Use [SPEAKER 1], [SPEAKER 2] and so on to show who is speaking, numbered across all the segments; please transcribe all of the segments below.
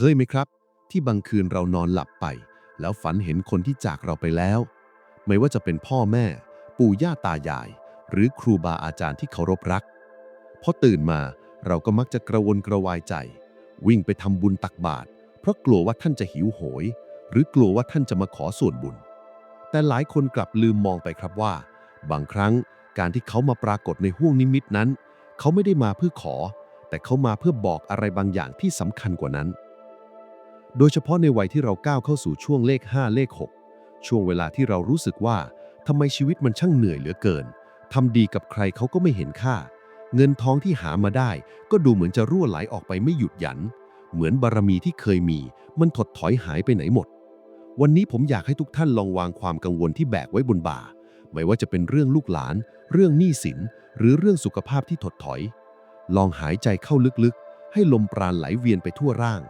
[SPEAKER 1] เคยไหมครับ ที่บางคืนเรานอนหลับไป แล้วฝันเห็นคนที่จากเราไปแล้ว ไม่ว่าจะเป็นพ่อแม่ ปู่ย่าตายาย หรือครูบาอาจารย์ที่เคารพรักพอตื่นมาเราก็มักจะกระวนกระวายใจ วิ่งไปทำบุญตักบาตรเพราะกลัวว่าท่านจะหิวโหย หรือกลัวว่าท่านจะมาขอส่วนบุญ แต่หลายคนกลับลืมมองไปครับว่า บางครั้งการที่เขามาปรากฏในห้วงนิมิตนั้น เขาไม่ได้มาเพื่อขอ แต่เขามาเพื่อบอกอะไรบางอย่างที่สำคัญกว่านั้น โดยเฉพาะในวัยที่เราก้าวเข้าสู่ช่วงเลข 5 เลข 6 ช่วงเวลาที่เรารู้สึกว่าทำไมชีวิตมันช่างเหนื่อยเหลือเกินทำดีกับใครเขาก็ไม่เห็นค่า เงินทองที่หามาได้ ก็ดูเหมือนจะรั่วไหลออกไปไม่หยุดหยัน เหมือนบารมีที่เคยมี มันถดถอยหายไปไหนหมด วันนี้ผมอยากให้ทุกท่านลองวางความกังวลที่แบกไว้บนบ่า ไม่ว่าจะเป็นเรื่องลูกหลาน เรื่องหนี้สิน หรือเรื่องสุขภาพที่ถดถอย ลองหายใจเข้าลึกๆ ให้ลมปราณไหลเวียนไปทั่วร่าง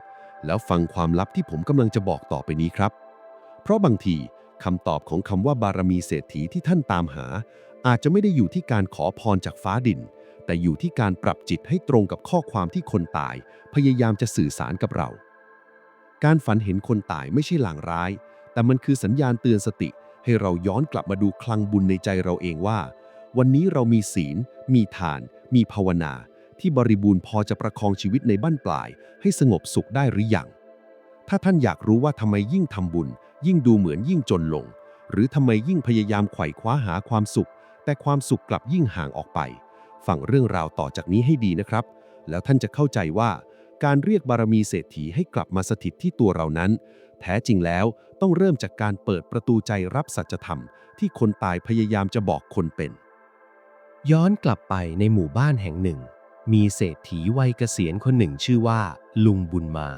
[SPEAKER 1] แล้วฟังความลับที่ผมกำลังจะบอกต่อไปนี้ครับ เพราะบางทีคำตอบของคำว่าบารมีเศรษฐีที่ท่านตามหา อาจจะไม่ได้อยู่ที่การขอพรจากฟ้าดิน แต่อยู่ที่การปรับจิตให้ตรงกับข้อความที่คนตาย พยายามจะสื่อสารกับเรา การฝันเห็นคนตายไม่ใช่หลางร้าย แต่มันคือสัญญาณเตือนสติ ให้เราย้อนกลับมาดูคลังบุญในใจเราเองว่า วันนี้เรามีศีล มีทาน มีภาวนา ที่บริบูรณ์พอจะประคองชีวิตในบ้านปลาย ให้สงบสุขได้หรือยัง ถ้าท่านอยากรู้ว่าทำไมยิ่งทำบุญ ยิ่งดูเหมือนยิ่งจนลง หรือทำไมยิ่งพยายามไขว่คว้าหาความสุข แต่ความสุขกลับยิ่งห่างออกไป ฟังเรื่องราวต่อจากนี้ให้ดีนะครับ แล้วท่านจะเข้าใจว่าการเรียกบารมีเศรษฐีให้กลับมาสถิตที่ตัวเรานั้น แท้จริงแล้วต้องเริ่มจากการเปิดประตูใจรับสัจธรรม ที่คนตายพยายามจะบอกคนเป็น
[SPEAKER 2] ย้อนกลับไปในหมู่บ้านแห่งหนึ่ง มีเศรษฐีวัยเกษียณคนหนึ่งชื่อว่า ลุงบุญมา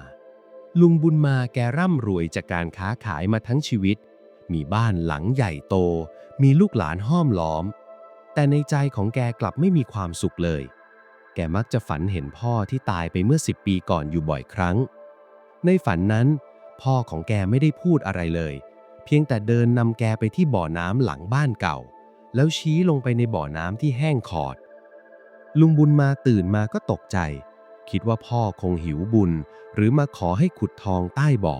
[SPEAKER 2] ลุงบุญมาแกร่ำรวยจากการค้าขายมาทั้งชีวิต มีบ้านหลังใหญ่โต มีลูกหลานห้อมล้อม แต่ในใจของแกกลับไม่มีความสุขเลย แกมักจะฝันเห็นพ่อที่ตายไปเมื่อสิบปีก่อนอยู่บ่อยครั้ง ในฝันนั้น พ่อของแกไม่ได้พูดอะไรเลย เพียงแต่เดินนำแกไปที่บ่อน้ำหลังบ้านเก่า แล้วชี้ลงไปในบ่อน้ำที่แห้งขอด ลุงบุญมาตื่นมาก็ตกใจ คิดว่าพ่อคงหิวบุญ หรือมาขอให้ขุดทองใต้บ่อ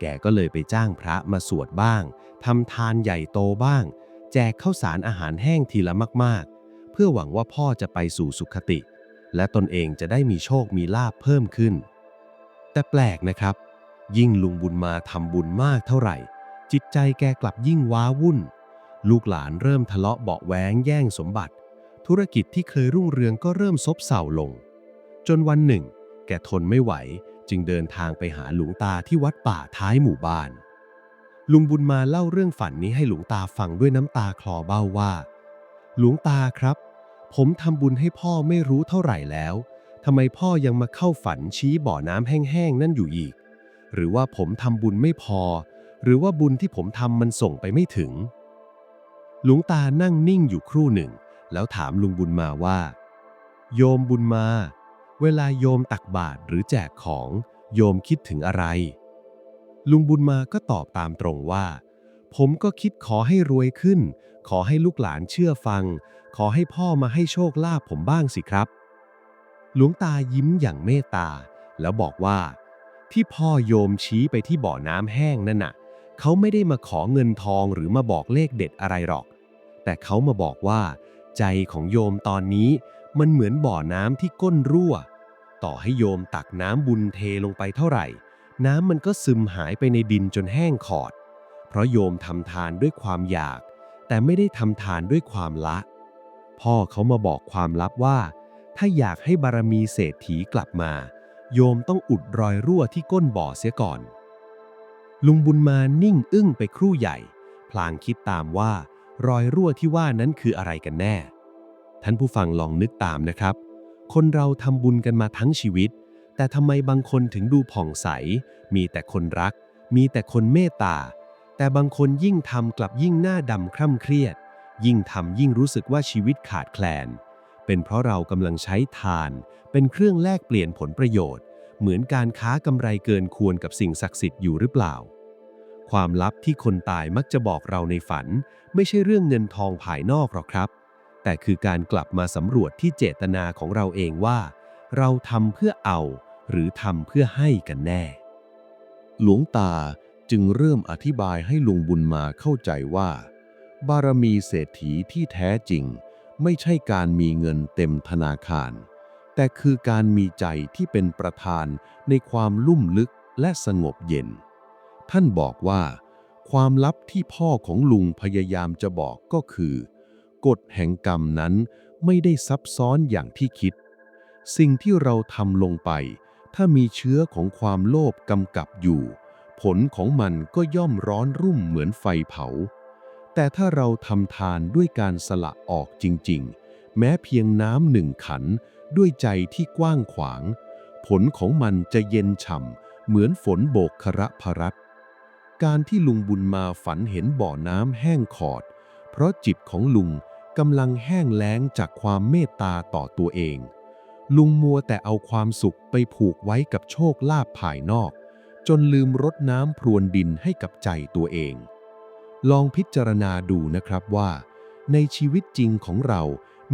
[SPEAKER 2] แกก็เลยไปจ้างพระมาสวดบ้างทำทานใหญ่โตบ้าง แจกข้าวสารอาหารแห้งทีละมากๆ เพื่อหวังว่าพ่อจะไปสู่สุขติ และตนเองจะได้มีโชคมีลาภเพิ่มขึ้น แต่แปลกนะครับ ยิ่งลุงบุญมาทำบุญมากเท่าไหร่ จิตใจแกกลับยิ่งว้าวุ่น ลูกหลานเริ่มทะเลาะเบาะแว้งแย่งสมบัติ ธุรกิจที่เคยรุ่งเรืองก็เริ่มซบเซาลง จนวันหนึ่ง แกทนไม่ไหวจึงเดินทางไปหาหลวงตาที่วัดป่าท้ายหมู่บ้าน ลุงบุญมาเล่าเรื่องฝันนี้ให้หลวงตาฟังด้วยน้ำตาคลอเบ้าว่า หลวงตาครับ ผมทำบุญให้พ่อไม่รู้เท่าไหร่แล้วทำไมพ่อยังมาเข้าฝันชี้บ่อน้ำแห้งๆนั่นอยู่อีก หรือว่าผมทำบุญไม่พอ หรือว่าบุญที่ผมทำมันส่งไปไม่ถึง หลวงตานั่งนิ่งอยู่ครู่หนึ่ง แล้วถามลุงบุญมาว่า โยมบุญมา เวลาโยมตักบาตรหรือแจกของโยมคิดถึงอะไร ลุงบุญมาก็ตอบตามตรงว่า ผมก็คิดขอให้รวยขึ้น ขอให้ลูกหลานเชื่อฟัง ขอให้พ่อมาให้โชคลาภผมบ้างสิครับ หลวงตายิ้มอย่างเมตตา แล้วบอกว่า ที่พ่อโยมชี้ไปที่บ่อน้ำแห้งนั่นน่ะ เขาไม่ได้มาขอเงินทองหรือมาบอกเลขเด็ดอะไรหรอก แต่เขามาบอกว่า ใจของโยมตอนนี้มันเหมือนบ่อน้ำที่ก้นรั่ว ต่อให้โยมตักน้ำบุญเทลงไปเท่าไหร่ น้ำมันก็ซึมหายไปในดินจนแห้งขอด เพราะโยมทำทานด้วยความอยาก แต่ไม่ได้ทำทานด้วยความละ พ่อเขามาบอกความลับว่า ถ้าอยากให้บารมีเศรษฐีกลับมา โยมต้องอุดรอยรั่วที่ก้นบ่อเสียก่อน ลุงบุญมานิ่งอึ้งไปครู่ใหญ่ พลางคิดตามว่า รอยรั่วที่ว่านั้นคืออะไรกันแน่ ท่านผู้ฟังลองนึกตามนะครับ คนเราทำบุญกันมาทั้งชีวิต แต่ทำไมบางคนถึงดูผ่องใส มีแต่คนรัก มีแต่คนเมตตา แต่บางคนยิ่งทำกลับยิ่งหน้าดำคร่ำเครียด ยิ่งทำยิ่งรู้สึกว่าชีวิตขาดแคลน เป็นเพราะเรากำลังใช้ทาน เป็นเครื่องแลกเปลี่ยนผลประโยชน์ เหมือนการค้ากำไรเกินควรกับสิ่งศักดิ์สิทธิ์อยู่หรือเปล่า ความลับที่คนตายมักจะบอกเราในฝัน ไม่ใช่เรื่องเงินทองภายนอกหรอกครับ แต่คือการกลับมาสำรวจที่เจตนาของเราเองว่า เราทำเพื่อเอา หรือทำเพื่อให้กันแน่
[SPEAKER 1] หลวงตาจึงเริ่มอธิบายให้ลุงบุญมาเข้าใจว่า บารมีเศรษฐีที่แท้จริง ไม่ใช่การมีเงินเต็มธนาคาร แต่คือการมีใจที่เป็นประธานในความลุ่มลึกและสงบเย็น ท่านบอกว่า ความลับที่พ่อของลุงพยายามจะบอกก็คือ กฎแห่งกรรมนั้นไม่ได้ซับซ้อนอย่างที่คิด สิ่งที่เราทำลงไป ถ้ามีเชื้อของความโลภกำกับอยู่ ผลของมันก็ย่อมร้อนรุ่มเหมือนไฟเผา แต่ถ้าเราทำทานด้วยการสละออกจริง ๆ แม้เพียงน้ำหนึ่งขันด้วยใจที่กว้างขวาง ผลของมันจะเย็นฉ่ำเหมือนฝนโบกคระพรัต การที่ลุงบุญมาฝันเห็นบ่อน้ำแห้งขอด เพราะจิตของลุงกำลังแห้งแล้งจากความเมตตาต่อตัวเอง ลุงมัวแต่เอาความสุขไปผูกไว้กับโชคลาภภายนอก จนลืมรดน้ำพรวนดินให้กับใจตัวเอง ลองพิจารณาดูนะครับว่า ในชีวิตจริงของเรา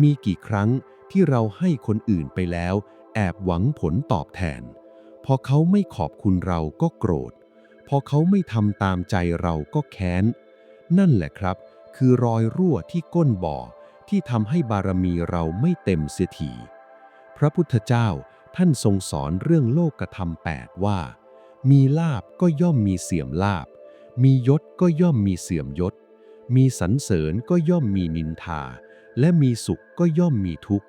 [SPEAKER 1] มีกี่ครั้งที่เราให้คนอื่นไปแล้ว แอบหวังผลตอบแทน พอเขาไม่ขอบคุณเราก็โกรธ พอเขาไม่ทำตามใจเราก็แค้น นั่นแหละครับ คือรอยรั่วที่ก้นบ่อที่ทำให้บารมีเราไม่เต็มเสียทีพระพุทธเจ้าท่านทรงสอนเรื่องโลกธรรมแปดว่า มีลาบก็ย่อมมีเสื่อมลาบ มียศก็ย่อมมีเสื่อมยศ มีสรรเสริญก็ย่อมมีนินทา และมีสุขก็ย่อมมีทุกข์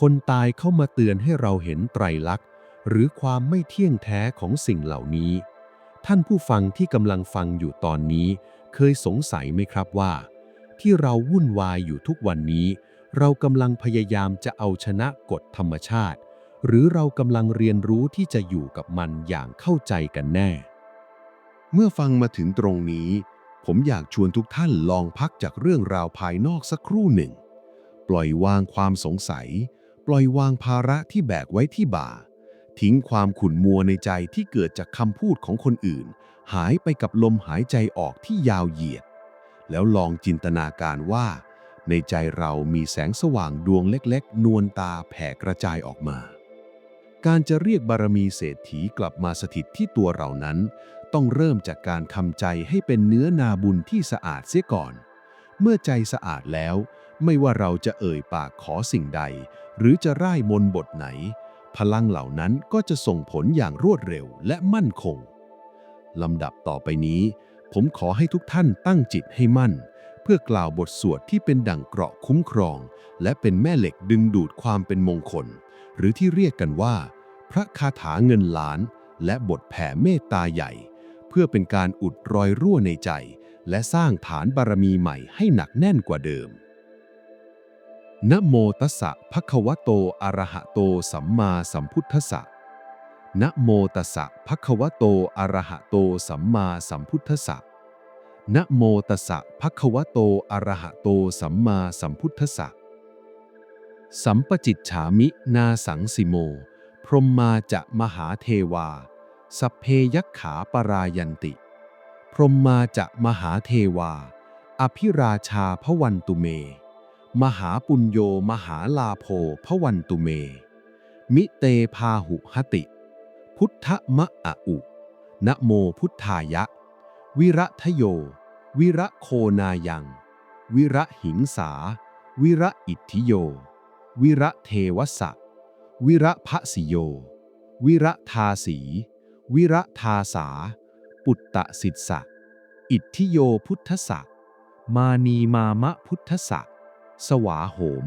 [SPEAKER 1] คนตายเข้ามาเตือนให้เราเห็นไตรลักษณ์ หรือความไม่เที่ยงแท้ของสิ่งเหล่านี้ ท่านผู้ฟังที่กำลังฟังอยู่ตอนนี้ เคยสงสัยไหมครับว่า ที่เราวุ่นวายอยู่ทุกวันนี้ เรากำลังพยายามจะเอาชนะกฎธรรมชาติ หรือเรากำลังเรียนรู้ที่จะอยู่กับมันอย่างเข้าใจกันแน่ เมื่อฟังมาถึงตรงนี้ ผมอยากชวนทุกท่านลองพักจากเรื่องราวภายนอกสักครู่หนึ่ง ปล่อยวางความสงสัย ปล่อยวางภาระที่แบกไว้ที่บ่า ทิ้งความขุ่นมัวในใจที่เกิดจากคำพูดของคนอื่น หายไปกับลมหายใจออกที่ยาวเหยียด แล้วลองจินตนาการว่า ในใจเรามีแสงสว่างดวงเล็กๆ นวลตาแผ่กระจายออกมา การจะเรียกบารมีเศรษฐีกลับมาสถิตที่ตัวเรานั้น ต้องเริ่มจากการทำใจให้เป็นเนื้อนาบุญที่สะอาดเสียก่อน เมื่อใจสะอาดแล้ว ไม่ว่าเราจะเอ่ยปากขอสิ่งใด หรือจะร่ายมนบทไหน พลังเหล่านั้นก็จะส่งผลอย่างรวดเร็วและมั่นคงลำดับต่อไปนี้ ผมขอให้ทุกท่านตั้งจิตให้มั่น เพื่อกล่าวบทสวดที่เป็นดั่งเกราะคุ้มครอง และเป็นแม่เหล็กดึงดูดความเป็นมงคล หรือที่เรียกกันว่า พระคาถาเงินล้าน และบทแผ่เมตตาใหญ่ เพื่อเป็นการอุดรอยรั่วในใจ และสร้างฐานบารมีใหม่ให้หนักแน่นกว่าเดิม นะโมตัสสะภะคะวะโต อะระหะโต สัมมาสัมพุทธัสสะนะโมตัสสะภะคะวะโต อะระหะโต สัมมาสัมพุทธัสสะนะโมตัสสะภะคะวะโต อะระหะโต สัมมาสัมพุทธัสสะสัมปจิตฉามิ นาสังสิโม พรหมมาจะมหาเทวา สัพเพยักขาปรายันติ พรหมมาจะมหาเทวา อภิราชาพวันตุเม มหาปุญโยมหาลาโภพวันตุเม มิเตพาหุหติ พุทธมะอะอุ นะโมพุทธายะ วิระทโย วิระโคนายัง วิระหิงสา วิระอิทธิโย วิระเทวสะวิระพะสิโย วิระทาสี วิระทาสา ปุตตะสิทสะอิทธิโยพุทธสะมานีมามะพุทธสะ สวาโหม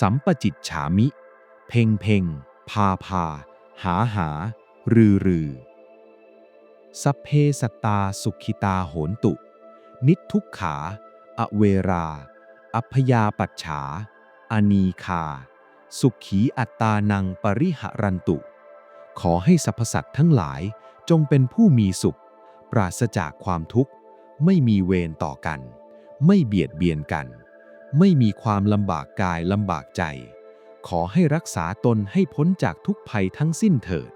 [SPEAKER 1] สัมปจิตฉามิ เพ่งเพ่งพาพา หาหา รือรือ สัพเพสัตตาสุขิตาโหนตุ นิททุกขา อเวรา อัพยาปัจฉา อนีคา สุขีอัตตานังปริหรันตุ ขอให้สรรพสัตว์ทั้งหลายจงเป็นผู้มีสุข ปราศจากความทุกข์ ไม่มีเวรต่อกัน ไม่เบียดเบียนกัน ไม่มีความลำบากกายลำบากใจ ขอให้รักษาตนให้พ้นจากทุกภัยทั้งสิ้นเถิด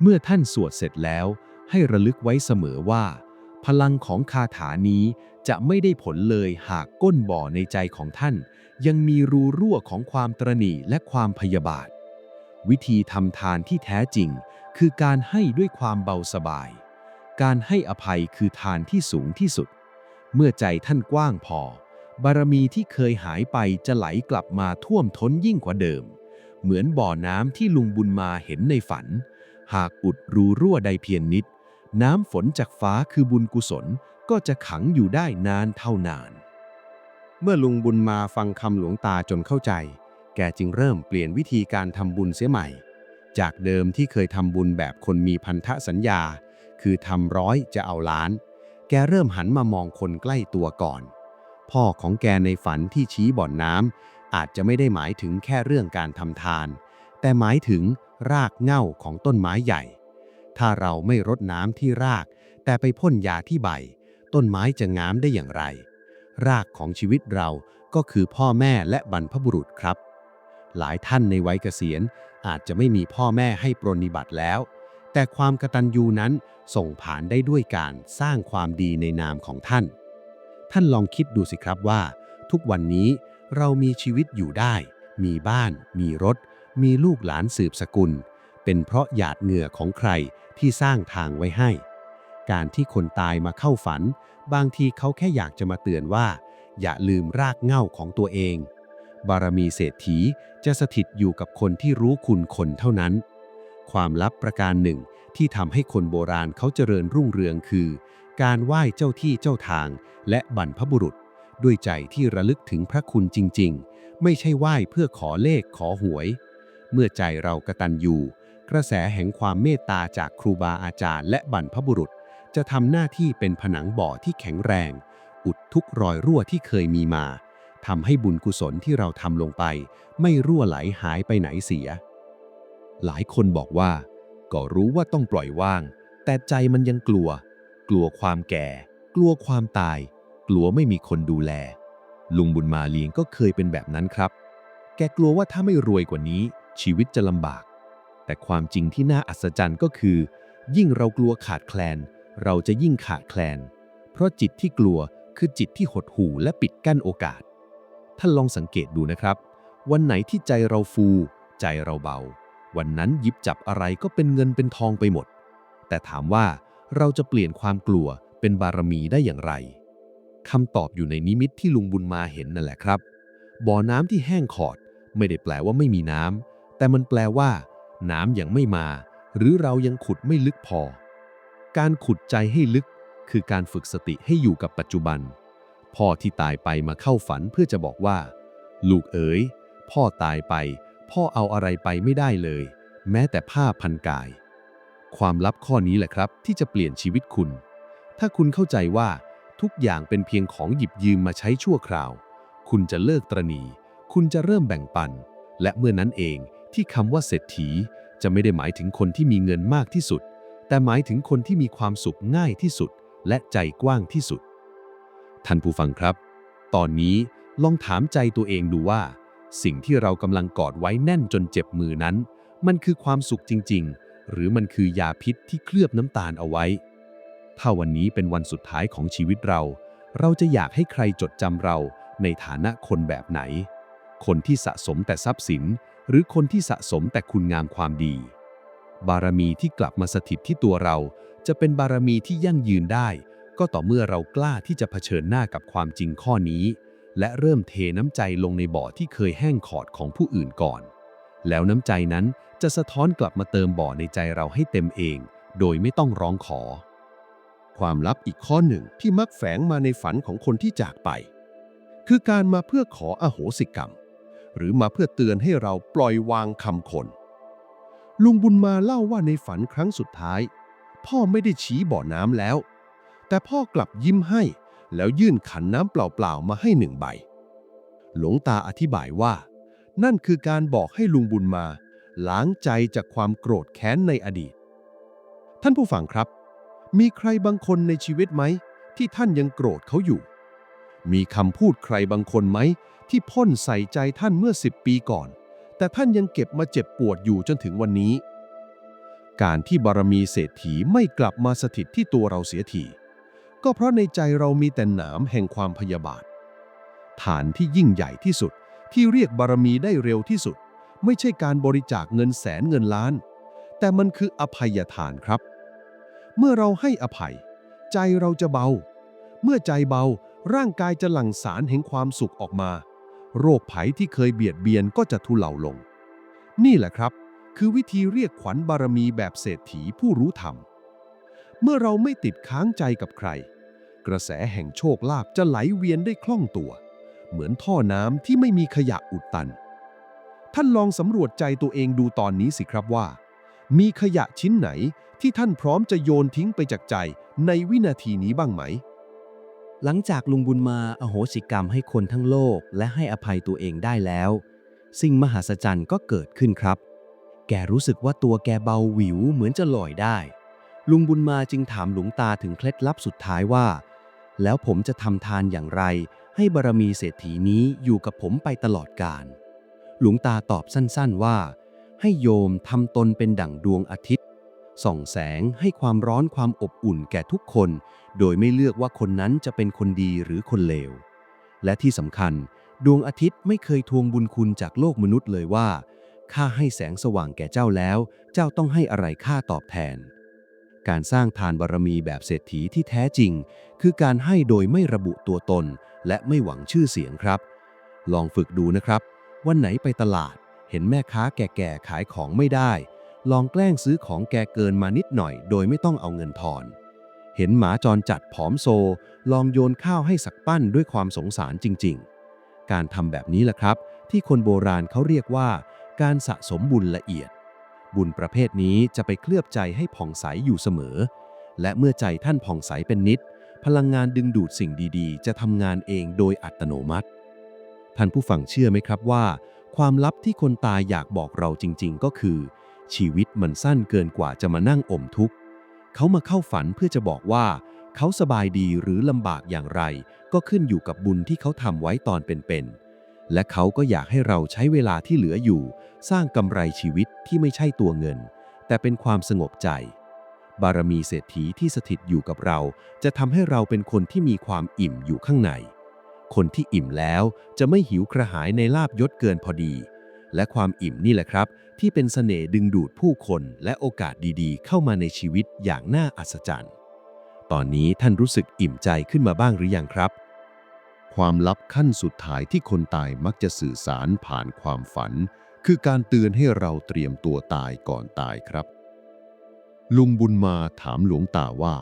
[SPEAKER 1] เมื่อท่านสวดเสร็จแล้ว ให้ระลึกไว้เสมอว่า พลังของคาถานี้จะไม่ได้ผลเลยหากก้นบ่อในใจของท่าน ยังมีรูรั่วของความตรณีและความพยาบาท
[SPEAKER 2] วิธีทำทานที่แท้จริง คือการให้ด้วยความเบาสบาย การให้อภัยคือทานที่สูงที่สุด เมื่อใจท่านกว้างพอ บารมีที่เคยหายไปจะไหลกลับมาท่วมท้นยิ่งกว่าเดิม เหมือนบ่อน้ำที่ลุงบุญมาเห็นในฝัน หากอุดรูรั่วใดเพียงนิด น้ำฝนจากฟ้าคือบุญกุศลก็จะขังอยู่ได้นานเท่านาน เมื่อลุงบุญมาฟังคำหลวงตาจนเข้าใจ แกจึงเริ่มเปลี่ยนวิธีการทำบุญเสียใหม่ จากเดิมที่เคยทำบุญแบบคนมีพันธสัญญา คือทำร้อยจะเอาล้าน แกเริ่มหันมามองคนใกล้ตัวก่อน พ่อของแกในฝันที่ชี้บ่อนน้ำอาจจะไม่ได้หมายถึงแค่เรื่องการทำทาน แต่หมายถึงรากเหง้าของต้นไม้ใหญ่ ถ้าเราไม่รดน้ำที่ราก แต่ไปพ่นยาที่ใบ ต้นไม้จะงามได้อย่างไร รากของชีวิตเราก็คือพ่อแม่และบรรพบุรุษครับ หลายท่านในวัยเกษียณอาจจะไม่มีพ่อแม่ให้ปรนนิบัติแล้ว แต่ความกตัญญูนั้นส่งผ่านได้ด้วยการสร้างความดีในนามของท่าน ท่านลองคิดดูสิครับว่า ทุกวันนี้เรามีชีวิตอยู่ได้ มีบ้าน มีรถ มีลูกหลานสืบสกุล เป็นเพราะหยาดเหงื่อของใครที่สร้างทางไว้ให้ การที่คนตายมาเข้าฝัน บางทีเขาแค่อยากจะมาเตือนว่า อย่าลืมรากเหง้าของตัวเอง บารมีเศรษฐีจะสถิตอยู่กับคนที่รู้คุณคนเท่านั้น ความลับประการหนึ่ง ที่ทำให้คนโบราณเขาเจริญรุ่งเรืองคือ การไหว้เจ้าที่เจ้าทาง และบรรพบุรุษ ด้วยใจที่ระลึกถึงพระคุณจริง ๆ ไม่ใช่ไหว้เพื่อขอเลขขอหวย เมื่อใจเรากระตันอยู่กระแสแห่งความเมตตาจากครูบาอาจารย์ และบรรพบุรุษ จะทำหน้าที่เป็นผนังบ่อที่แข็งแรง อุดทุกรอยรั่วที่เคยมีมาทำให้บุญกุศลที่เราทำลงไป ไม่รั่วไหลหายไปไหนเสีย หลายคนบอกว่า ก็รู้ว่าต้องปล่อยว่าง แต่ใจมันยังกลัว กลัวความแก่ กลัวความตาย กลัวไม่มีคนดูแล ลุงบุญมาเลียงก็เคยเป็นแบบนั้นครับ แกกลัวว่าถ้าไม่รวยกว่านี้ ชีวิตจะลำบาก แต่ความจริงที่น่าอัศจรรย์ก็คือ ยิ่งเรากลัวขาดแคลน เราจะยิ่งขาดแคลน เพราะจิตที่กลัวคือจิตที่หดหู่และปิดกั้นโอกาส ท่านลองสังเกตดูนะครับ วันไหนที่ใจเราฟู ใจเราเบา วันนั้นหยิบจับอะไรก็เป็นเงินเป็นทองไปหมด แต่ถามว่าเราจะเปลี่ยนความกลัวเป็นบารมีได้อย่างไรคำตอบอยู่ในนิมิตที่ลุงบุญมาเห็นนั่นแหละครับ บ่อน้ำที่แห้งขอด ไม่ได้แปลว่าไม่มีน้ำแต่มันแปลว่า น้ำยังไม่มา หรือเรายังขุดไม่ลึกพอ การขุดใจให้ลึก คือการฝึกสติให้อยู่กับปัจจุบัน พ่อที่ตายไปมาเข้าฝันเพื่อจะบอกว่า ลูกเอ๋ยพ่อตายไป พ่อเอาอะไรไปไม่ได้เลย แม้แต่ผ้าพันกาย ความลับข้อนี้แหละครับ ที่จะเปลี่ยนชีวิตคุณ ถ้าคุณเข้าใจว่าทุกอย่างเป็นเพียงของหยิบยืมมาใช้ชั่วคราว คุณจะเลิกตรณี คุณจะเริ่มแบ่งปัน และเมื่อนั้นเองที่คำว่าเศรษฐี จะไม่ได้หมายถึงคนที่มีเงินมากที่สุด แต่หมายถึงคนที่มีความสุขง่ายที่สุด และใจกว้างที่สุด ท่านผู้ฟังครับ ตอนนี้ลองถามใจตัวเองดูว่า สิ่งที่เรากำลังกอดไว้แน่นจนเจ็บมือนั้น มันคือความสุขจริง ๆ หรือมันคือยาพิษที่เคลือบน้ำตาลเอาไว้ ถ้าวันนี้เป็นวันสุดท้ายของชีวิตเรา เราจะอยากให้ใครจดจำเราในฐานะคนแบบไหน คนที่สะสมแต่ทรัพย์สิน หรือคนที่สะสมแต่คุณงามความดี บารมีที่กลับมาสถิตที่ตัวเรา จะเป็นบารมีที่ยั่งยืนได้ ก็ต่อเมื่อเรากล้าที่จะเผชิญหน้ากับความจริงข้อนี้ และเริ่มเทน้ำใจลงในบ่อที่เคยแห้งขอดของผู้อื่นก่อน แล้วน้ำใจนั้นจะสะท้อนกลับมาเติมบ่อในใจเราให้เต็มเอง โดยไม่ต้องร้องขอ
[SPEAKER 3] ความลับอีกข้อหนึ่งที่มักแฝงมาในฝันของคนที่จากไป คือการมาเพื่อขออโหสิกรรม หรือมาเพื่อเตือนให้เราปล่อยวางคำคน ลุงบุญมาเล่าว่าในฝันครั้งสุดท้าย พ่อไม่ได้ชี้บ่อน้ำแล้ว แต่พ่อกลับยิ้มให้ แล้วยื่นขันน้ำเปล่าๆมาให้หนึ่งใบ หลวงตาอธิบายว่า นั่นคือการบอกให้ลุงบุญมา ล้างใจจากความโกรธแค้นในอดีต ท่านผู้ฟังครับ มีใครบางคนในชีวิตไหม ที่ท่านยังโกรธเขาอยู่ มีคำพูดใครบางคนไหม ที่พ่นใส่ใจท่านเมื่อสิบปีก่อน แต่ท่านยังเก็บมาเจ็บปวดอยู่จนถึงวันนี้ การที่บารมีเศรษฐีไม่กลับมาสถิตที่ตัวเราเสียที ก็เพราะในใจเรามีแต่หนามแห่งความพยาบาท ฐานที่ยิ่งใหญ่ที่สุดที่เรียกบารมีได้เร็วที่สุด ไม่ใช่การบริจาคเงินแสนเงินล้าน แต่มันคืออภัยทานครับ เมื่อเราให้อภัย ใจเราจะเบา เมื่อใจเบาร่างกายจะหลั่งสารแห่งความสุขออกมา โรคภัยที่เคยเบียดเบียนก็จะทุเลาลง นี่แหละครับ คือวิธีเรียกขวัญบารมีแบบเศรษฐีผู้รู้ธรรม เมื่อเราไม่ติดค้างใจกับใคร กระแสแห่งโชคลาภจะไหลเวียนได้คล่องตัว เหมือนท่อน้ำที่ไม่มีขยะอุดตัน ท่านลองสำรวจใจตัวเองดูตอนนี้สิครับว่า มีขยะชิ้นไหนที่ท่านพร้อมจะโยนทิ้งไปจากใจในวินาทีนี้บ้างไหม
[SPEAKER 2] หลังจากลุงบุญมาอโหสิกรรมให้คนทั้งโลกและให้อภัยตัวเองได้แล้ว สิ่งมหัศจรรย์ก็เกิดขึ้นครับ แกรู้สึกว่าตัวแกเบาหวิวเหมือนจะลอยได้ ลุงบุญมาจึงถามหลวงตาถึงเคล็ดลับสุดท้ายว่า แล้วผมจะทำทานอย่างไร ให้บารมีเศรษฐีนี้อยู่กับผมไปตลอดกาลหลวงตาตอบสั้นๆว่า ให้โยมทำตนเป็นดั่งดวงอาทิตย์ ส่องแสงให้ความร้อนความอบอุ่นแก่ทุกคน โดยไม่เลือกว่าคนนั้นจะเป็นคนดีหรือคนเลว และที่สำคัญ ดวงอาทิตย์ไม่เคยทวงบุญคุณจากโลกมนุษย์เลยว่าข้าให้แสงสว่างแก่เจ้าแล้ว เจ้าต้องให้อะไรข้าตอบแทน การสร้างทานบารมีแบบเศรษฐีที่แท้จริง คือการให้โดยไม่ระบุตัวตน และไม่หวังชื่อเสียงครับ ลองฝึกดูนะครับ วันไหนไปตลาด เห็นแม่ค้าแก่ๆขายของไม่ได้ ลองแกล้งซื้อของแกเกินมานิดหน่อย โดยไม่ต้องเอาเงินทอน เห็นหมาจรจัดผอมโซ ลองโยนข้าวให้สักปั้นด้วยความสงสารจริง ๆ การทำแบบนี้แหละครับ ที่คนโบราณเขาเรียกว่า การสะสมบุญละเอียด บุญประเภทนี้จะไปเคลือบใจให้ผ่องใสอยู่เสมอ และเมื่อใจท่านผ่องใสเป็นนิด พลังงานดึงดูดสิ่งดีๆ จะทำงานเองโดยอัตโนมัติ ท่านผู้ฟังเชื่อไหมครับว่า ความลับที่คนตายอยากบอกเราจริง ๆ ก็คือ ชีวิตมันสั้นเกินกว่าจะมานั่งอมทุกข์เขามาเข้าฝันเพื่อจะบอกว่า เขาสบายดีหรือลำบากอย่างไร ก็ขึ้นอยู่กับบุญที่เขาทำไว้ตอนเป็นๆ และเขาก็อยากให้เราใช้เวลาที่เหลืออยู่ สร้างกำไรชีวิตที่ไม่ใช่ตัวเงิน แต่เป็นความสงบใจ บารมีเศรษฐีที่สถิตอยู่กับเรา จะทำให้เราเป็นคนที่มีความอิ่มอยู่ข้างใน คนที่อิ่มแล้วจะไม่หิวกระหายในลาบยศเกินพอดี และความอิ่มนี่แหละครับ ที่เป็นเสน่ห์ดึงดูดผู้คนและโอกาสดีๆ เข้ามาในชีวิตอย่างน่าอัศจรรย์ ตอนนี้ท่านรู้สึกอิ่มใจขึ้นมาบ้างหรือยังครับ
[SPEAKER 3] ความลับขั้นสุดท้ายที่คนตายมักจะสื่อสารผ่านความฝัน คือการเตือนให้เราเตรียมตัวตายก่อนตายครับ ลุงบุญมาถามหลวงตาว่า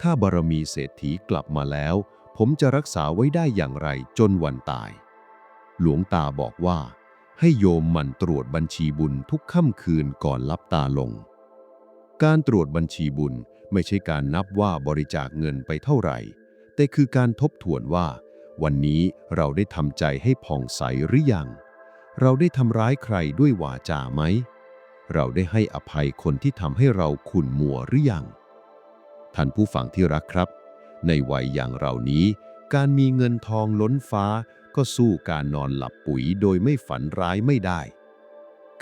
[SPEAKER 3] ถ้าบารมีเศรษฐีกลับมาแล้ว ผมจะรักษาไว้ได้อย่างไรจนวันตาย หลวงตาบอกว่า ให้โยมหมั่นตรวจบัญชีบุญทุกค่ำคืนก่อนลับตาลง การตรวจบัญชีบุญไม่ใช่การนับว่าบริจาคเงินไปเท่าไหร่ แต่คือการทบทวนว่า วันนี้เราได้ทำใจให้ผ่องใสหรือยัง เราได้ทำร้ายใครด้วยวาจาไหม เราได้ให้อภัยคนที่ทำให้เราขุ่นมัวหรือยัง ท่านผู้ฟังที่รักครับ ในวัยอย่างเรานี้ การมีเงินทองล้นฟ้า ก็สู้การนอนหลับปุ๋ยโดยไม่ฝันร้ายไม่ได้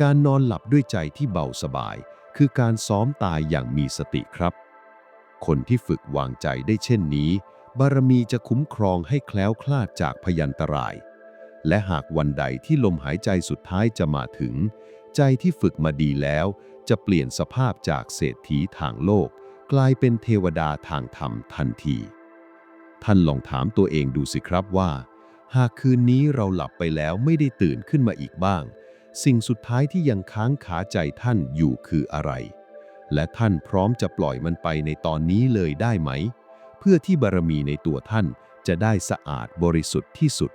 [SPEAKER 3] การนอนหลับด้วยใจที่เบาสบาย คือการซ้อมตายอย่างมีสติครับ คนที่ฝึกวางใจได้เช่นนี้ บารมีจะคุ้มครองให้แคล้วคลาดจากพยันตราย และหากวันใดที่ลมหายใจสุดท้ายจะมาถึง ใจที่ฝึกมาดีแล้ว จะเปลี่ยนสภาพจากเศรษฐีทางโลก กลายเป็นเทวดาทางธรรมทันที ท่านลองถามตัวเองดูสิครับว่า หากคืนนี้เราหลับไปแล้วไม่ได้ตื่นขึ้นมาอีกบ้าง สิ่งสุดท้ายที่ยังค้างขาใจท่านอยู่คืออะไร และท่านพร้อมจะปล่อยมันไปในตอนนี้เลยได้ไหม เพื่อที่บารมีในตัวท่านจะได้สะอาดบริสุทธิ์ที่สุด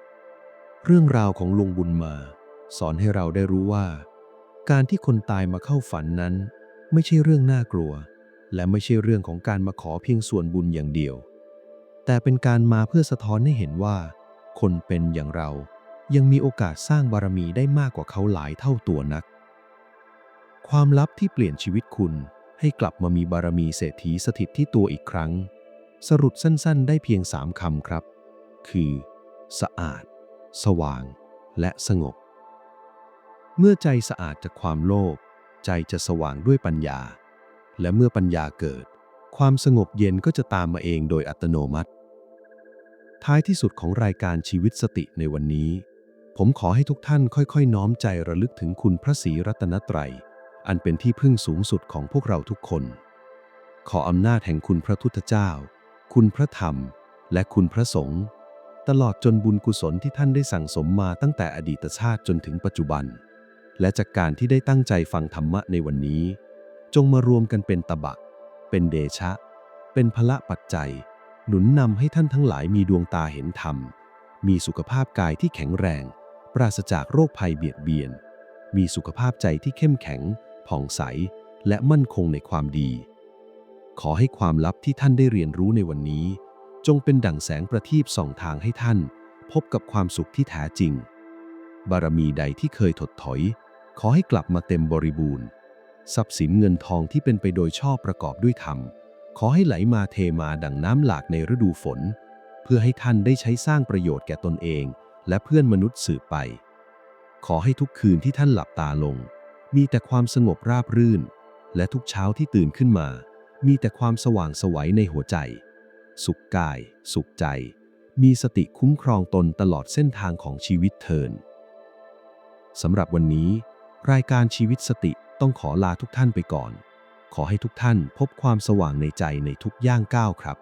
[SPEAKER 2] เรื่องราวของลุงบุญมา สอนให้เราได้รู้ว่า การที่คนตายมาเข้าฝันนั้น ไม่ใช่เรื่องน่ากลัว และไม่ใช่เรื่องของการมาขอเพียงส่วนบุญอย่างเดียว แต่เป็นการมาเพื่อสะท้อนให้เห็นว่า คนเป็นอย่างเรายังมีโอกาสสร้างบารมีได้มากกว่าเขาหลายเท่าตัวนัก ความลับที่เปลี่ยนชีวิตคุณให้กลับมามีบารมีเศรษฐีสถิตที่ตัวอีกครั้ง สรุปสั้นๆ ได้เพียงสามคำครับ คือ สะอาด สว่าง และสงบ เมื่อใจสะอาดจากความโลภใจจะสว่างด้วยปัญญา และเมื่อปัญญาเกิด ความสงบเย็นก็จะตามมาเองโดยอัตโนมัติ ท้ายที่สุดของรายการชีวิตสติในวันนี้ ผ
[SPEAKER 1] มขอให้ทุกท่านค่อยๆ น้อมใจระลึกถึงคุณพระศรีรัตนตรัย อันเป็นที่พึ่งสูงสุดของพวกเราทุกคน ขออำนาจแห่งคุณพระพุทธเจ้า คุณพระธรรม และคุณพระสงฆ์ตลอดจนบุญกุศลที่ท่านได้สั่งสมมาตั้งแต่อดีตชาติจนถึงปัจจุบัน และจากการที่ได้ตั้งใจฟังธรรมะในวันนี้ จงมารวมกันเป็นตบะ เป็นเดชะ เป็นพละปัจจัย หนุนนำให้ท่านทั้งหลายมีดวงตาเห็นธรรม มีสุขภาพกายที่แข็งแรง ปราศจากโรคภัยเบียดเบียน มีสุขภาพใจที่เข้มแข็ง ผ่องใส และมั่นคงในความดี ขอให้ความลับที่ท่านได้เรียนรู้ในวันนี้ จงเป็นดั่งแสงประทีปส่องทางให้ท่าน พบกับความสุขที่แท้จริง บารมีใดที่เคยถดถอย ขอให้กลับมาเต็มบริบูรณ์ ทรัพย์สินเงินทองที่เป็นไปโดยชอบประกอบด้วยธรรม ขอให้ไหลมาเทมาดั่งน้ำหลากในฤดูฝน เพื่อให้ท่านได้ใช้สร้างประโยชน์แก่ตนเอง และเพื่อนมนุษย์สืบไป ขอให้ทุกคืนที่ท่านหลับตาลง มีแต่ความสงบราบรื่น และทุกเช้าที่ตื่นขึ้นมา มีแต่ความสว่างสวัยในหัวใจ สุขกาย สุขใจ มีสติคุ้มครองตนตลอดเส้นทางของชีวิตเทินสำหรับวันนี้ รายการชีวิตสติต้องขอลาทุกท่านไปก่อน ขอให้ทุกท่านพบความสว่างในใจในทุกย่างก้าวครับ